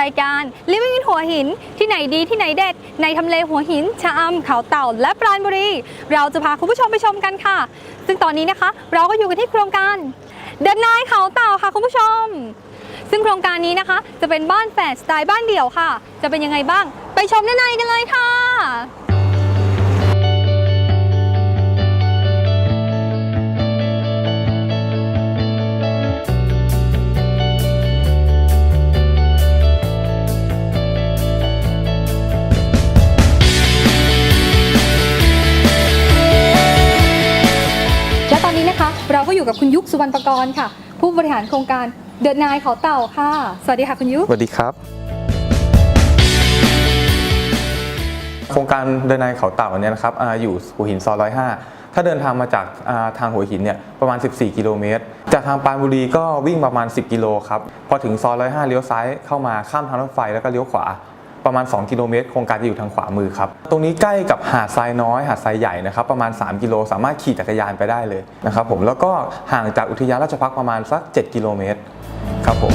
รายการ Living in หัวหิน ที่ไหนดีที่ไหนเด็ด ในทำเลหัวหิน ชะอำเขาเต่า และปราณบุรี เราจะพาคุณผู้ชมไปชมกันค่ะ ซึ่งตอนนี้นะคะ เราก็อยู่กันที่โครงการเดินนายเขาเต่าค่ะคุณผู้ชม ซึ่งโครงการนี้นะคะ จะเป็นบ้านแฝดสไตล์บ้านเดี่ยวค่ะ จะเป็นยังไงบ้าง ไปชมด้านในกันเลยค่ะ เราก็อยู่กับคุณยุคสุวรรณประกรณ์ค่ะ ผู้บริหารโครงการเดินนายเขาเต่าค่ะ สวัสดีค่ะคุณยุค สวัสดีครับ โครงการเดินในเขาเต่าเนี่ยนะครับอาอยู่หัวหินซอยร้อยห้าถ้าเดินทางมาจากาทางหัวหินเนี่ยประมาณ 14 กิโลเมตร จากทางปานบุรีก็วิ่งประมาณ 10 กิโลครับ พอถึงซอยร้อยห้าเลี้ยวซ้ายเข้ามาข้ามทางรถไฟแล้วก็เลี้ยวขวา ประมาณ 2 กิโลเมตรโครงการจะอยู่ทางขวามือครับ ตรงนี้ใกล้กับหาดทรายน้อย หาดทรายใหญ่นะครับ ประมาณ 3 กิโล สามารถขี่จักรยานไปได้เลยนะครับผม แล้วก็ห่างจากอุทยานราชพักประมาณสัก 7 กิโลเมตรครับผม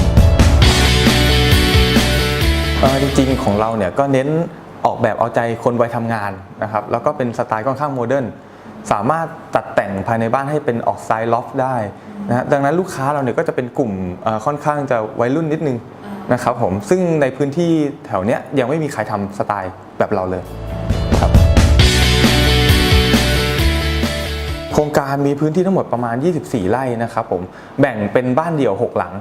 จริงๆของเราเนี่ยก็เน้นออกแบบเอาใจคนวัยทำงานนะครับ แล้วก็เป็นสไตล์ค่อนข้างโมเดิร์น สามารถตัดแต่งภายในบ้านให้เป็นออกสไตล์ล็อฟได้นะดังนั้นลูกค้าเราเนี่ยก็จะเป็นกลุ่มค่อนข้างจะวัยรุ่นนิดนึง นะครับผมซึ่งในพื้นที่แถวเนี้ยยังไม่มีใครทำสไตล์แบบเราเลยครับโครงการมีพื้นที่ทั้งหมดประมาณ 24 ไร่นะครับผมแบ่งเป็นบ้านเดี่ยว 6 หลัง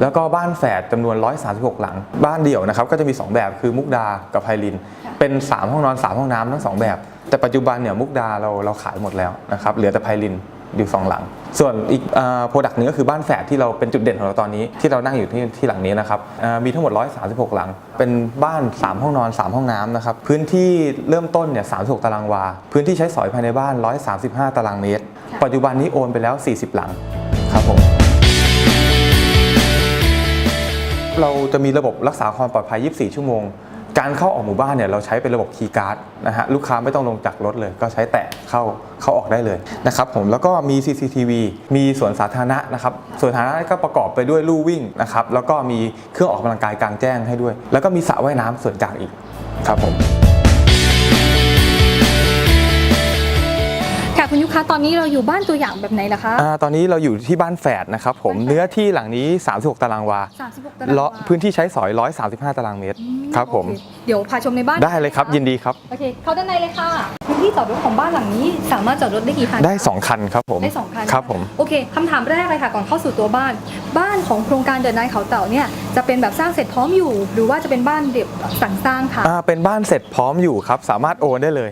แล้วก็บ้านแฝดจำนวน 136 หลัง บ้านเดี่ยวนะครับก็จะมี 2 แบบคือมุกดากับไพลิน เป็น 3 ห้องนอน 3 ห้องน้ำทั้ง 2 แบบ แต่ปัจจุบันเนี่ยมุกดาเราเราขายหมดแล้วนะครับเหลือแต่ไพลิน อยู่2หลัง ส่วนอีกโปรดักต์หนึงก็คือบ้านแฝดที่เราเป็นจุดเด่นของเราตอนนี้ ที่เรานั่งอยู่ที่ที่หลังนี้นะครับอ่อมีทั้งหมด 136 หลัง เป็นบ้าน 3 ห้องนอน 3 ห้องน้ำนะครับพื้นที่เริ่มต้นเนี่ย36 ตารางวา พื้นที่ใช้สอยภายในบ้าน 135 ตารางเมตร ปัจจุบันนี้โอนไปแล้ว 40 หลังครับผมเราจะมีระบบรักษาความปลอดภัย 24 ชั่วโมง การเข้าออกหมู่บ้านเนี่ยเราใช้เป็นระบบคีย์การ์ดนะฮะลูกค้าไม่ต้องลงจากรถเลย ก็ใช้แตะเข้าเข้าออกได้เลยนะครับผมแล้วก็มี CCTV มีสวนสาธารณะนะครับสวนสาธารณะก็ประกอบไปด้วยลู่วิ่งนะครับแล้วก็มีเครื่องออกกำลังกายกลางแจ้งให้ด้วย แล้วก็มีสระว่ายน้ำส่วนกลางอีกครับผม ค่ะคุณยุคคะตอนนี้เราอยู่บ้านตัวอย่างแบบไหนล่ะคะ อ่าตอนนี้เราอยู่ที่บ้านแฝดนะครับผมบ้านแฝดเนื้อที่หลังนี้ 36 ตารางวา36ตารางเลาะวาพื้นที่ใช้สอย 135 ตารางเมตรอืมครับผมโอเเดี๋ยวพาชมในบ้านได้เลยครับยินดีครับโอเคเข้าด้านในเลยค่ะพื้นที่จอดรถของบ้านหลังนี้สามารถจอดรถได้กี่คันได้ 2 คันครับผมได้สองคันครับผมโอเคคำถามแรกเลยค่ะก่อนเข้าสู่ตัวบ้าน บ้านของโครงการเดินนายเขาเต่าเนี่ยจะเป็นแบบสร้างเสร็จพร้อมอยู่ หรือว่าจะเป็นบ้านเด็กสั่งสร้างค่ะอ่าเป็นบ้านเสร็จพร้อมอยู่ครับสามารถโอนได้เลย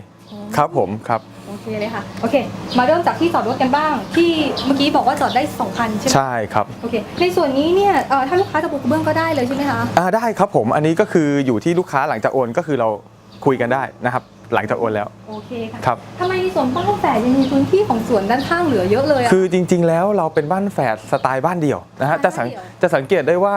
ครับผมครับโอเคเลยค่ะ โอเค มาเริ่มจากที่จอดรถกันบ้าง ที่เมื่อกี้บอกว่าจอดได้สองคันใช่ไหมใช่ครับ โอเค ในส่วนนี้เนี่ยเอ่อถ้าลูกค้าจะปูกระเบื้องก็ได้เลยใช่ไหมคะ อ่าได้ครับผม อันนี้ก็คืออยู่ที่ลูกค้าหลังจากโอนก็คือเราคุยกันได้นะครับ หลังจากโอนแล้ว โอเคค่ะครับ ทำไมในส่วนบ้านแฝดยังมีพื้นที่ของสวนด้านข้างเหลือเยอะเลยอะ คือจริงๆ แล้วเราเป็นบ้านแฝดสไตล์บ้านเดี่ยวนะฮะสไตจะล์สังบ้านเดี่ยว จะสังเกตได้ว่า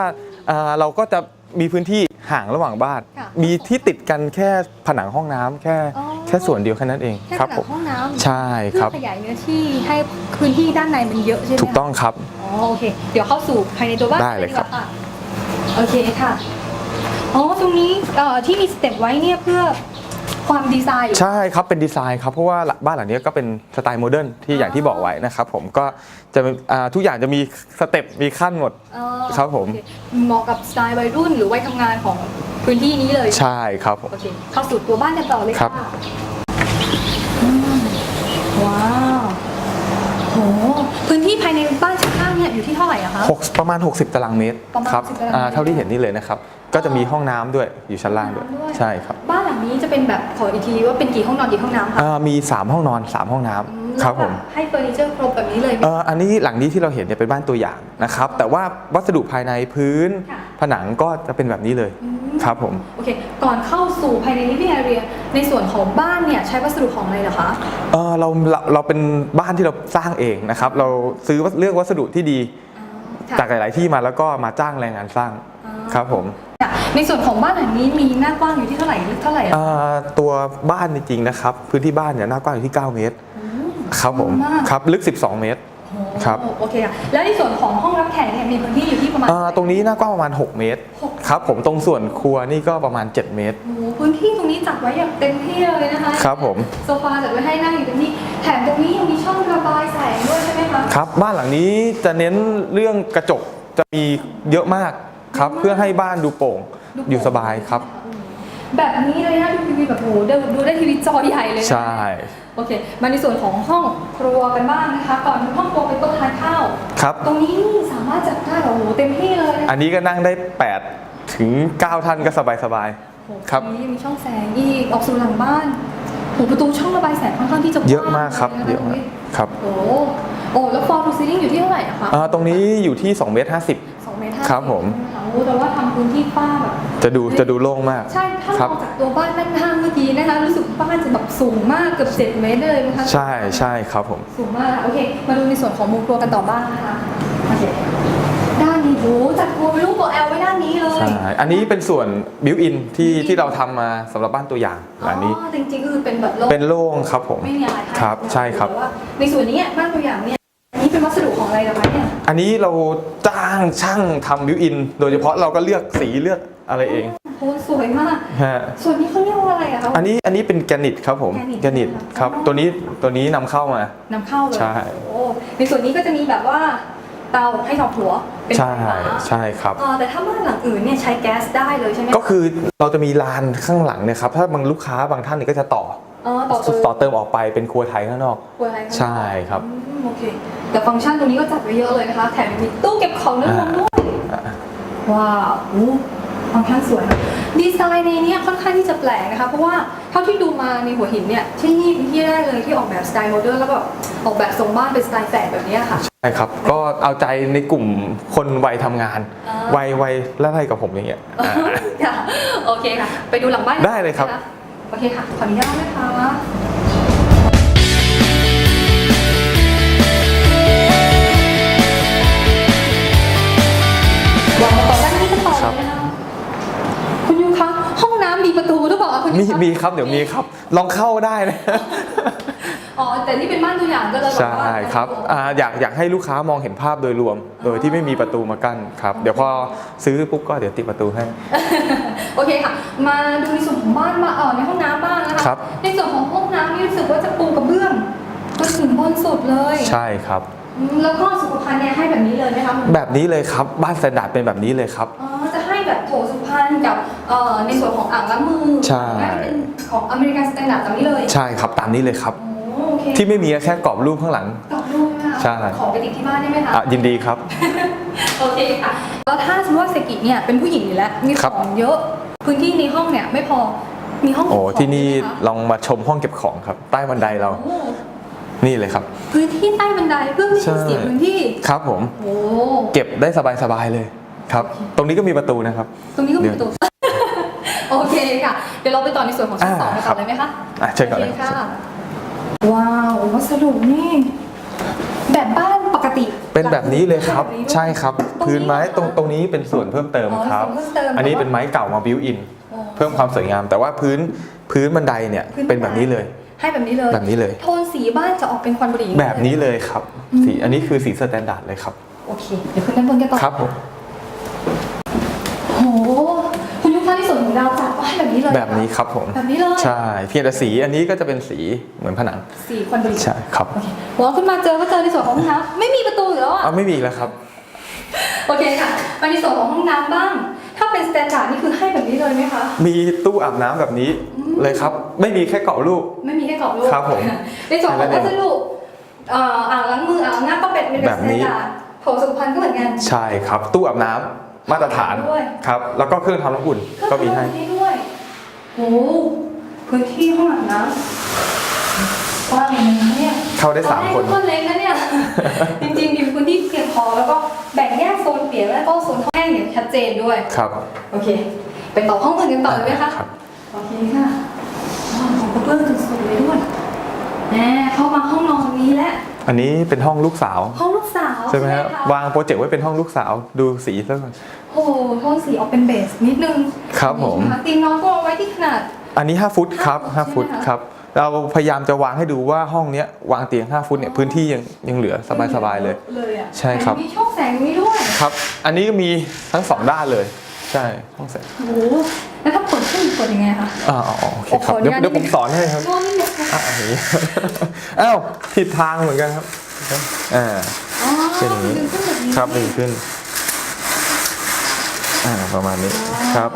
อ่าเราก็จะมีพื้นที่ ห่างระหว่างบ้าน ค่ะมีที่ติดกันแค่ผนังห้องน้ำแค่อ๋อ แค่ส่วนเดียวแค่นั้นเองแค่ครับผผนัมงห้องน้ำใช่ครับเพื่อขยายเนื้อที่ให้พื้นที่ด้านในมันเยอะใช่ไหมคะ ถูกต้องครับ อ๋อโอเค เดี๋ยวเข้าสู่ภายในตัวบ้านได้เลยครับ ดีกว่าะโอเคค่ะ อ๋อ ตรงนี้เอ่อที่มีสเต็ปไว้เนี่ยเพื่อ ความดีไซน์อยู่ใช่ครับเป็นดีไซน์ครับเพราะว่าบ้านหลังนี้ก็เป็นสไตล์โมเดิร์นที่อย่างที่บอกไว้นะครับผมก็จะเป็นอ่าทุกอย่างจะมีสเต็ปมีขั้นหมด อ๋อครับผม โอเคเหมาะกับสไตล์วัยรุ่นหรือวัยทำงานของพื้นที่นี้เลยใช่ครับผม โอเคเข้าสู่ตัวบ้านกันต่อเลยครัค่ะบอืมว้าวโหพื้นที่ภายในบ้านชั้นข้างเนี่ยอยู่ที่เท่าไหร่อะคะ หกประมาณ 60 ตารางเมตรประมาณครับ60ตารางเมตร อ่าเท่าที่เห็นนี่เลยนะครับ ก็จะมีห้องน้ำด้วยอยู่ชั้นล่างด้วยห้องน้ำด้วย ใช่ครับบ้านหลังนี้จะเป็นแบบขออีกทีว่าเป็นกี่ห้องนอนกี่ห้องน้ำคะอ่ามี 3 ห้องนอน 3 ห้องน้ำอืครับผมแล้วแให้เฟอร์นิเจอร์ครบแบบนี้เลยไหม เอ่ออันนี้หลังนี้ที่เราเห็นเนี่ยเป็นบ้านตัวอย่างนะครับแต่ว่าวัสดุภายในพื้น ค่ะ ผนังก็จะเป็นแบบนี้เลยอืมครับผมโอเค ก่อนเข้าสู่ภายใน living area ในส่วนของบ้านเนี่ยใช้วัสดุของอะไรเหรอคะ เออเราเราเราเป็นบ้านที่เราสร้างเองนะครับเราซื้อวัสเลือกวัสดุที่ดีค่ะจากหลาย ๆ ที่มาแล้วก็มาจ้างแรงงานสร้างอ่าครับผม ค่ะ ในส่วนของบ้านหลังนี้มีหน้ากว้างอยู่ที่เท่าไหร่ลึกเท่าไหร่อะเอ่อตัวบ้านจริงๆนะครับ พื้นที่บ้านเนี่ยหน้ากว้างอยู่ที่ 9 เมตรอืมครับผมมาก ครับลึก 12 เมตรโอ้ครับ โอเคค่ะแล้วในส่วนของห้องรับแขกเนี่ยมีพื้นที่อยู่ที่ประมาณเอ่อตรงนี้หน้ากว้างประมาณ 6 เมตร หก ครับผมตรงส่วนครัวนี่ก็ประมาณ 7 เมตร โอ้โหพื้นที่ตรงนี้จัดไว้อย่างเต็มที่เลยนะคะครับผม โซฟาจัดไว้ให้นั่งอยู่เต็มที่แถมตรงนี้ยังมีช่องระบายแสงด้วยใช่ไหมคะ ครับบ้านหลังนี้จะเน้นเรื่องกระจกจะมีเยอะมาก ครับเพื่อให้บ้านดูโปร่งดูอยู่สบายครับ แบบนี้เลยนะดูทีวีแบบโอ้โหดูดูได้ทีวีจอใหญ่เลยนะใช่ โอเค มาในส่วนของห้องครัวกันบ้างนะคะ ก่อนห้องครัวเป็นโต๊ะทานข้าวครับ ตรงนี้นี่สามารถจัดได้โอ้โหเต็มที่เลยนะอันนี้ก็นั่งได้ 8 ถึง 9 ท่านก็สบายสบายโอ้โหครับตรงนี้มีช่องแสงอีกออกสู่หลังบ้านโอ้โหประตูช่องระบายแสงค่อนข้างที่จะๆเยอะมากครับว้งเยอะมากครับโอ้โหโอ้แล้วฟอร์ทูซีลิงอยู่ที่เท่าไหร่อะคะอ่าตรงนี้อยู่ที่2เมตร50 สองเมตรห้าสิครับผม ใช่ไหคะโอ้แต่ว่าทำพื้นที่กว้างแบบจะดูจะดูโล่งมาก ใช่ ถ้าครัมบองจากตัวบ้านด้านข้างเมื่อกี้นะคะ รู้สึกบ้านจะแบบสูงมากเกือบ7เมตรเลยนะคะใช่ใช่ครับผม สูงมาก โอเค มาดูในส่วนของมุมครัวกันต่อบ้างนะคะโอเคด้านนี้โหจัดครัวเป็นรูปตัวแอลไว้ด้านนี้เลย ใช่ อันนี้เป็นส่วนบิวอินที่ที่เราทำมาสำหรับบ้านตัวอย่างอันนี้อ๋อจริงๆก็คือเป็นแบบโลกเป็นโล่งครับผม ไม่มีอะไรให้ครับใช่ครับ แต่ว่าในส่วนนี้บ้านตัวอย่างเนี่ยอันนี้ เป็นวัสดุของอะไรเหรอคะเนี่ยอันนี้เราจ้างช่างทำบิวอิน โดยเฉพาะเราก็เลือกสีเลือกอะไรเองโหสวยมาก ฮะส่วนนี้เขาเรียกว่าอะไรอะคะ อันนี้อันนี้เป็นแกรนิตครับผมแกรนิตแกรนิตครับอ๋อตัวนี้ตัวนี้นำเข้ามา นำเข้าเลยใช่ โอ้ในส่วนนี้ก็จะมีแบบว่าเตาให้สองหัวเป็นใช่ไฟฟ้าใช่ครับ เออแต่ถ้าบ้านหลังอื่นเนี่ยใช้แก๊สได้เลยใช่ไหมก็คือเราจะมีลานข้างหลังเนี่ยครับ ถ้าบางลูกค้าบางท่านเนี่ยก็จะต่อเออต่อเติมต่อเติมออกไปเป็นครัวไทยข้างนอก ครัวไทยข้างนอกใช่ครับ อืม โอเค แต่ฟังก์ชันตรงนี้ก็จัดไว้เยอะเลยนะคะ แถมยังมีตู้เก็บของด้วยอ่าด้วย ว้าวอู้ฟังก์ชันสวยนะดีไซน์ในเนี้ค่อนข้างที่จะแปลกนะคะ เพราะว่าเท่าที่ดูมาในหัวหินเนี่ยที่นี่เป็นที่แรกเลยที่ออกแบบสไตล์โมเดิร์นแล้วก็ออกแบบทรงบ้านเป็นสไตล์แฝดแบบเนี้ยค่ะ ใช่ครับ ก็เอาใจในกลุ่มคนวัยทำงานอ่าวัยวัยไล่ๆกับผมอย่างเงี้ยอ่าค่ะโอเคค่ะ ไปดูหลังบ้านได้เลยครับนะะโอเคค่ะ ขออนุญาตนะคะ วางต่อด้านนี้กันต่อเลยนะคะคุณยูคะห้องน้ำมีประตูหรือเปล่าคะคุณยูมีคะมีครับเดี๋ยวมีครับ ลองเข้าได้นะ อ๋อแต่นี่เป็นบ้านตัวอย่างก็เลยแบบใช่ว่าครับอ่าอยากอยากให้ลูกค้ามองเห็นภาพโดยรวม โดยที่ไม่มีประตูมากั้นครับ เดี๋ยวพอซื้อปุ๊บก็เดี๋ยวติดประตูให้ โอเคค่ะ มาดูในส่วนของบ้านมาเออในห้องน้ำบ้างนะคะครับ ในส่วนของห้องน้ำนี่รู้สึกว่าจะปูกระเบื้องจนถึงบนสุดเลย ใช่ครับ อืมแล้วก็สุขภัณฑ์เนี่ยให้แบบนี้เลยไหมคะแบบนี้เลยครับ บ้านสแตนดาร์ดเป็นแบบนี้เลยครับ อ๋อจะให้แบบโถสุขภัณฑ์กับเอ่อในส่วนของอ่างล้างมือใช่ และเป็นของอเมริกันสแตนดาร์ดแบบนี้เลยใช่ครับตามนี้เลยครับ โอ้โอเคที่ไม่มีแค่กรอบรูปข้างหลังกรอบรูปไหมคะใช่ ขอไปติดที่บ้านได้ไหมคะ อะยินดีครับ โอเคค่ะ แล้วถ้าสมมติว่าเซกิเนี่ยเป็นผู้หญิงอยู่แล้ว มีคขรับ องเยอะ พื้นที่ในห้องเนี่ยไม่พอ มีห้องโอ้เก็บของที่นี่ด้วยไหมคะลองมาชมห้องเก็บของครับ ใต้บันไดเรา โอ้ นี่เลยครับ พื้นที่ใต้บันไดเพื่อไม่ใช่ให้เสียพื้นที่ครับผมโอ้เก็บได้สบายๆเลยครับ ตรงนี้ก็มีประตูนะครับ ตรงนี้ก็มีประตูโอเคค่ะ เดี๋ยวเราไปต่อในส่วนของชั้นอ่าสองกันครัต่อบเลยไหมคะอะเชิญก่อนเลยโคค่ะว้าววัสดุนี่ แบบบ้านปกติ เป็นแบบนี้เลยครับแบบนี้ด้วยใช่ครับตรงนี้พื้นไม้นะคะตรงตรงนี้เป็นส่วนเพิ่มเติมอ๋อครับส่วนเพิ่มเติมอันนี้เป็นไม้เก่ามาบิวอินโอ้เพิ่มความสวยงาม แต่ว่าพื้นพื้นบันไดเนี่ยพื้นบันไดเป็นแบบนี้เลย ให้แบบนี้เลยแบบนี้เลย โทน สีบ้านจะออกเป็นควันบุหรี่แบบนี้เลยครับอืมสีอันนี้คือสีสแตนดาร์ดเลยครับ โอเค เดี๋ยวขึ้นด้านบนกันต่อครับผมโอ้โหคุณยุคคะที่ส่วนของเราจัดบ้านแบบนี้เลยแบบนี้ครับผมแบบนี้เลยใช่เพียงแต่สีอันนี้ก็จะเป็นสีเหมือนผนังสีควันบุหรี่ใช่ครับโอเคพอขึ้นมาเจอก็เจอในส่วนของห้องน้ำไม่มีประตูอยู่แล้วอะเอาไม่มีอีกแล้วครับโอเคค่ะมาในส่วนของห้องน้ำบ้าง ถ้าเป็นสแตนดาร์ดนี่คือให้แบบนี้เลยไหมคะ มีตู้อาบน้ำแบบนี้อืม เลยครับ ไม่มีแค่เกาะลูกไม่มีแค่กรอบรูปครับผมในส่วนของวัสดุเอ่ออ่างล้างมืออ่างล้างหน้าก็เป็นเป็นแบบนี้สแตนดาร์ดโถสุขภัณฑ์ก็เหมือนกัน ใช่ครับ ตู้อาบน้ำมาตรฐานด้วย ครับ แล้วก็เครื่องทำน้ำอุ่นก็มีให้เครื่องทำน้ำด้วยโอ้พื้นที่ห้องอาบน้ำกว้างเลยนะเนี่ย เข้าได้สามคนตอแรกก็เล็กนะเนี่ย จริงๆมีพื้นที่เพียงพอแล้วก็แบ่งแยกโซนเปียกและก็โซนห้องแห้งอย่างชัดเจนด้วย ครับ โอเค ไปต่อห้องอื่นกันต่อเลยไหมคะครับโอเคค่ะว้าวของกระเบื้องสุดๆเลยด้วยแหมเข้ามาห้องนอนนี้แล้วอันนี้เป็นห้องลูกสาว ห้องลูกสาวใช่ไหมครับคะวางโปรเจกต์ไว้เป็นห้องลูกสาวดูสีซะก่อนโอ้โหโทนสีออกเป็นเบสนิดนึง ครับผมนี่ค่ะเตียงนอนก็เอาไว้ที่ขนาด อันนี้ 5 ฟุตครับห้า5ฟุฟุตตใช่ไหมคะครับ เราพยายามจะวางให้ดูว่าห้องเนี้ยวางเตียง 5 ฟุตเนี่ยพื้นที่ยังยังเหลือสบายๆเลย เลยอะใช่ครับ มีช่องแสงตรงนี้ด้วยครับ อันนี้ก็มีทั้งสองด้านเลยโใช่ช่องแสงโอ้โหแล้วถ้าเปิดขึ้นเปิดยังไงคะ อ่าอ๋อโอเคครับขออนุเดี๋ยวญาตเดี๋ยวผมสอนให้ครับโน่นนี่เนี่ยอะอย่างนี้ อ้าวผิดทางเหมือนกันครับอ่า อ๋อเป็นอย่างนี้ ดึงขึ้นแบบนี้ครับดึงขึ้น อ่าประมาณนี้ครับ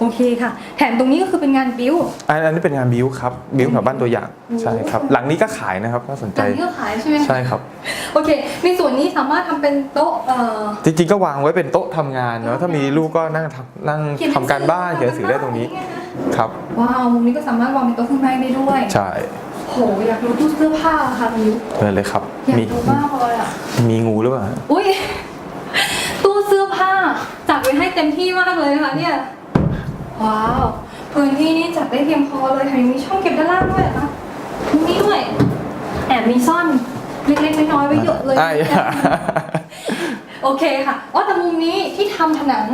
โอเคค่ะ แถมตรงนี้ก็คือเป็นงานบิว อันอันนี้เป็นงานบิวครับบิวกับบ้านตัวอย่างโอ้โหใช่ครับ หลังนี้ก็ขายนะครับถ้าสนใจงานนี้ก็ขายใช่ไหมใช่ครับ โอเค ในส่วนนี้สามารถทำเป็นโต๊ะเอ่อ จริงๆก็วางไว้เป็นโต๊ะทำงานเนาะถ้ามีลูกก็นั่งทำนั่งเขียนหนัทำงสือการบ้านเขียนหนังสือได้ตรงนี้ครับ ว้าวมุมนี้ก็สามารถวางเป็นโต๊ะเครื่องแป้งได้ด้วยใช่โหอยากรู้ตู้เสื้อผ้าค่ะคุณยุเปิดเลยครับ อยากมีรู้มากเลยอะ มีงูหรือเปล่า อุ้ยตู้เสื้อผ้าจัดไว้ให้เต็มที่มากเลยนะคะเนี่ย ว้าว พื้นที่นี่จัดได้เพียงพอเลยค่ะยังมีช่องเก็บด้านล่างด้วยเหรอคะตรงนี้ด้วยแอบมีซ่อนเล็กๆน้อยๆไว้เยอะเลย อะอย่า โอเคค่ะอ๋อแต่มุมนี้ที่ทำผนัง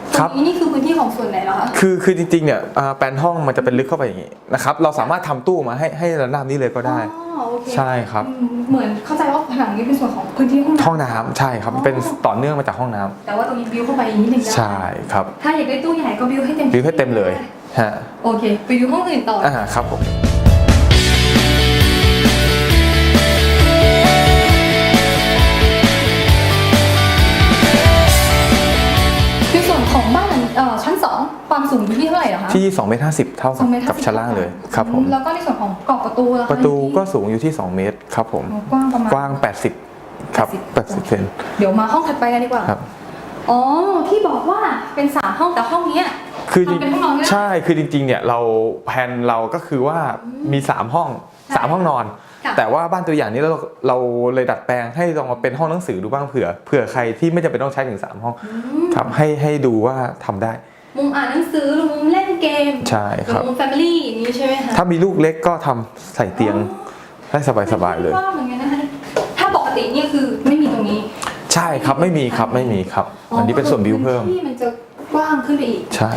ต ครรับงนี้นี่คือพื้นที่ของส่วนไหนเหรอคะ คือคือจริงๆเนี่ยอ่าแปลนห้องมันจะเป็นลึกเข้าไปอย่างนี้นะครับเราสามารถทำตู้มาให้ให้ระนาบนี้เลยก็ได้ อ๋อโอเคใช่ครับ อืมเหมือนเข้าใจว่าผนังนี้เป็นส่วนของพื้นที่ห้องน้ำห้องน้ำใช่ครับเป็นต่อเนื่องมาจากห้องน้ำแต่ว่าตรงนี้บิวเข้าไปอีกนิดนึงได้ใช่ครับถ้าอยากได้ตู้ใหญ่ก็บิวให้เต็มที่บิวให้เต็มเลยฮะโอเค ไปดูห้องอื่นต่อออ่าครับผม ของบ้านเอ่อชั้น 2 ความสูงอยู่ที่เท่าไหร่เหรอคะที่2เมตร50 เท่าสกัอบงเมตรกับชั้นล่างเลยครับผมแล้วก็ในส่วนของกรอบประตูล่ะคะประตูก็สูงอยู่ที่ 2 เมตรครับผมอ๋อกว้างประมาณกว้าง 80 ครับ80เซนเดี๋ยวมาห้องถัดไปกันดีกว่าครับอ๋อที่บอกว่าเป็นสามห้องแต่ห้องเนี้ยคือจริงทำเป็นห้องนอนได้ใช่คือจริงๆเนี่ยเราแผนเราก็คือว่ามี 3 ห้องค่ะ3ห้องนอนค่ะแต่ว่าบ้านตัวอย่างนี้เราเราเลยดัดแปลงให้ลองมาเป็นห้องหนังสือดูบ้างเผื่อเผื่อใครที่ไม่จำเป็นต้องใช้ถึง 3 ห้องอืม ครับให้ให้ดูว่าทำได้ มุมอ่านหนังสือหรือมุมเล่นเกมใช่ครับหอมุมแฟมิลี่อย่างนี้ใช่ไหมคะถ้ามีลูกเล็กก็ทำใส่เตียงให้สบายๆเลยว่าเหมือนกันนะคะถ้าปกติเนี่ยคือไม่มีตรงนี้ ใช่ครับไม่มีครับไม่มีครับ อันนี้เป็นส่วนบิวเพิ่มที่มันจะกว้างขึ้นไปอีกใช่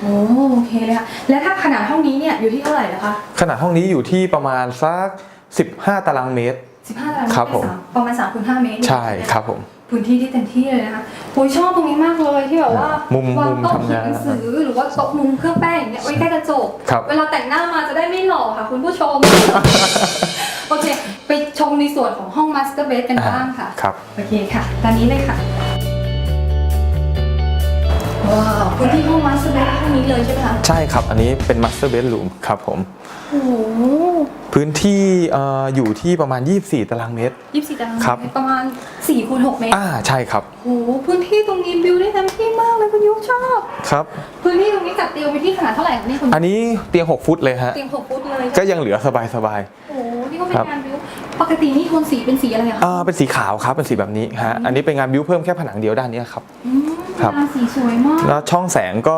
โอ้โอเคเลยค่ะแล้วถ้าขนาดห้องนี้เนี่ยอยู่ที่เท่าไหร่นะคะขนาดห้องนี้อยู่ที่ประมาณสัก 15 ตารางเมตร 15 ตารางเมตรครับผมประมาณ3คูณ5เมตรใช่ครับผม พื้นที่ที่เต็มที่เลยนะคะโอ้ยชอบตรงนี้มากเลยที่แบบว่ามุมวางมุมโต๊ะทำเขียงานนหนังสือหรือว่าโต๊ะมุมเครื่องแป้งอย่างเงี้ยไว้ใกล้กระจก ครับ เวลาแต่งหน้ามาจะได้ไม่หล่อค่ะ คุณผู้ชม โอเค ไปชมในส่วนของห้องมาสเตอร์เบดกันบ้างค่ะ ครับ โอเคค่ะ ตอนนี้เลยค่ะ ว้าวพื้นที่ห้องมาสเตอร์เบดห้องนี้เลยใช่ไหมคะ ใช่ครับ อันนี้เป็น master bedroom ครับผม โอ้โห พื้นที่เอ่ออยู่ที่ประมาณ 24 ตารางเมตร ยี่สิบสี่ตารางครับเมตรประมาณ4คูณ6เมตรอ่าใช่ครับโอ้โหพื้นที่ตรงนี้บิวได้เต็มที่มากเลยคุณยุชอบ ครับ พื้นที่ตรงนี้จัดเตียงไปที่ขนาดเท่าไหร่คะนี่คุณอันนี้เตียง 6 ฟุตเลยฮะ เตียง6ฟุตเลยก็ยังเหลือสบายสบายโอ้โหนี่ก็เป็นครับงานบิวปกตินี่โทนสีเป็นสีอะไรอะๆคะอ่าเป็นสีขาวครับเป็นสีแบบนี้ฮะอันนี้เป็นงานบิวเพิ่มแค่ผนังเดียวด้านเนี้ยครับ อืมครับ งานสีสวยมากแล้วช่องแสงก็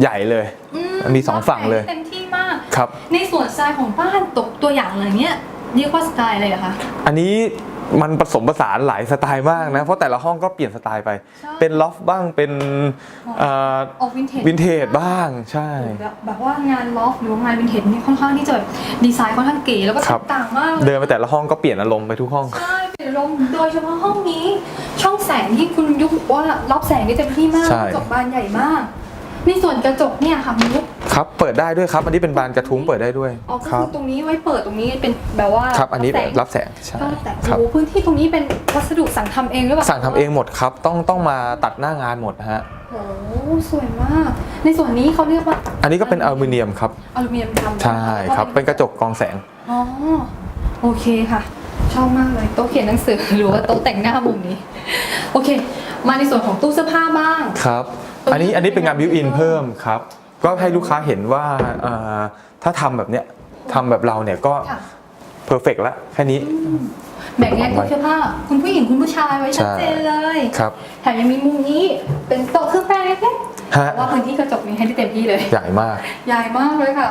ใหญ่เลย อืมีสองฝั่งเลย เต็มที่มาก ครับ ในส่วนสไตล์ของบ้านตกตัวอย่างเลยเนี่ยเรียกว่าสไตล์อะไรเหรอคะ อันนี้มันผสมผสานหลายสไตล์มากนะ เพราะแต่ละห้องก็เปลี่ยนสไตล์ไป ใช่ เป็นล็อฟบ้างเป็นเอ่อออกวินเทจวินเทจบ้างใช่ แบบแบบว่างานล็อฟหรือว่างานวินเทจนี่ค่อนข้างที่จะดีไซน์ค่อนข้างเก๋แล้วก็ครับต่างมากเลย เดินไปแต่ละห้องก็เปลี่ยนอารมณ์ไปทุกห้อง ใช่เปลี่ยนลมณ์โดยเฉพาะห้องนี้ ช่องแสงที่คุณยุคบอกว่ารับแสงได้เต็มที่มากใช่ กระจกบานใหญ่มาก ในส่วนกระจกเนี่ยค่ะคุณยุ คครับเปิดได้ด้วยครับ อันนี้เป็นบานกระทุ้งเปิดได้ด้วยอ๋อก็ครัคืบ อตรงนี้ไว้เปิดตรงนี้เป็นแบบว่าครับอันนี้แสงรับแสงใช่ก็แต่ครับโอ้โหพื้นที่ตรงนี้เป็นวัสดุสั่งทำเองหรือเปล่าสั่งทำเองหมดครับ ต้องต้องมาตัดหน้างานหมดนะฮะโอ้โหสวยมาก ในส่วนนี้เขาเรียกว่าอันนี้ก็เป็นอลูมิเนียมครับอลูมิเนียมทำใช่ครับเป็นกระจกกรองแสง อ๋อโอเคค่ะ ชอบมากเลยโต๊ะเขียนหนังสือ หรือว่าโต๊ะแต่งหน้ามุมนี้ โอเค มาในส่วนของตู้เสื้อผ้าบ้าง ครับ อันนี้อันนี้เป็นงานบิวอินเพิ่มครับ ก็ให้ลูกค้าเห็นว่าเอ่อถ้าทำแบบเนี้ยทำแบบเราเนี่ยก็ค่ะเพอร์เฟกแล้วแค่นี้แบ่งแยกตู้เสื้อผ้าคุณผู้หญิงคุณผู้ชายไว้ชัดเจนเลยครับแถมยังมีมุมนี้เป็นโต๊ะเครื่องแป้งเล็กฮะๆว่าพื้นที่กระจกนี้ให้ได้เต็มที่เลยใหญ่มากใหญ่มากเลยค่ะ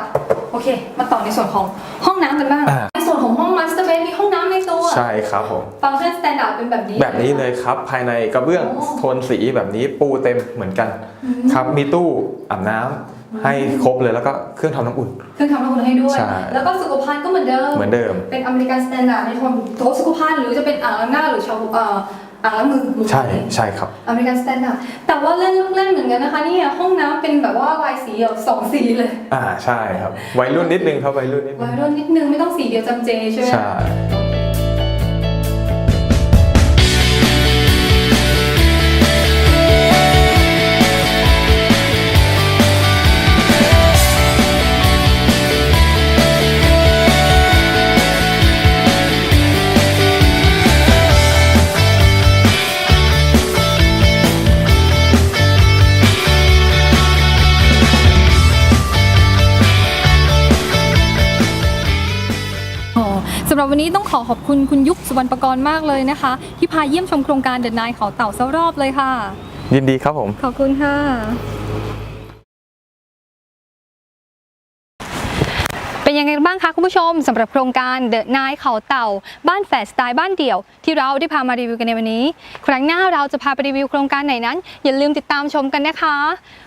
โอเค มาต่อในส่วนของห้องน้ำกันบ้างอ่าในส่วนของห้องมาสเตอร์เบดมีห้องน้ำในตัวใช่ครับผมฟังก์ชันสแตนดาร์ดเป็นแบบนี้ แบบนี้เลยครับ ภายในกระเบื้องโอ้โทนสีแบบนี้ปูเต็มเหมือนกันอืมครับมีตู้อาบน้ำ ให้ครบเลยแล้วก็เครื่องทำน้ำอุ่น เครื่องทำน้ำอุ่นให้ด้วย ใช่ แล้วก็สุขภัณฑ์ก็เหมือนเดิม เหมือนเดิม เป็นอเมริกันสแตนดาร์ดในคนโต๊ะสุขภัณฑ์หรือจะเป็นอ่างล้างหน้าหรือชาวเอ่ออ่างล้างมือมือใช่ใช่ครับ อเมริกันสแตนดาร์ดแต่ว่าเล่นลูกเล่นเหมือนกันนะคะนี่ห้องน้ำเป็นแบบว่าลายสีแบบสองสีเลยอ่าใช่ครับวัยรุ่นนิดนึงครับวัยรุ่นนิดนึวังยรุ่นนิดนึงไม่ต้องสีเดียวจำเจใช่ไหม ใช่ วันนี้ต้องขอขอบคุณคุณยุคสุวรรณประกรณ์มากเลยนะคะ ที่พาเยี่ยมชมโครงการเดินนายเขาเต่าสักรอบเลยค่ะ ยินดีครับผม ขอบคุณค่ะ เป็นยังไงบ้างคะคุณผู้ชมสำหรับโครงการเดอะนายเขาเต่า บ้านแฝดสไตล์บ้านเดี่ยว ที่เราได้พามารีวิวกันในวันนี้ ครั้งหน้าเราจะพาไปรีวิวโครงการไหนนั้น อย่าลืมติดตามชมกันนะคะ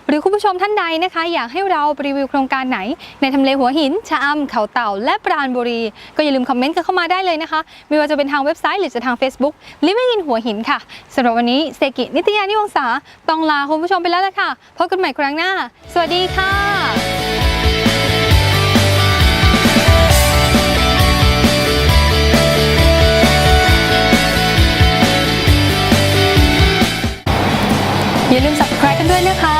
หรือคุณผู้ชมท่านใดนะคะ อยากให้เราไปรีวิวโครงการไหน ในทำเลหัวหินชะอำเขาเต่า และปราณบุรี ก็อย่าลืมคอมเมนต์กันเข้ามาได้เลยนะคะ ไม่ว่าจะเป็นทางเว็บไซต์หรือจะทาง Facebook Living in หัวหินค่ะสำหรับวันนี้เซกินิตยานิวงศาต้องลาคุณผู้ชมไปแล้วละค่ะพบกันใหม่ครั้งหน้า สวัสดีค่ะ อย่าลืม subscribe กันด้วยนะคะ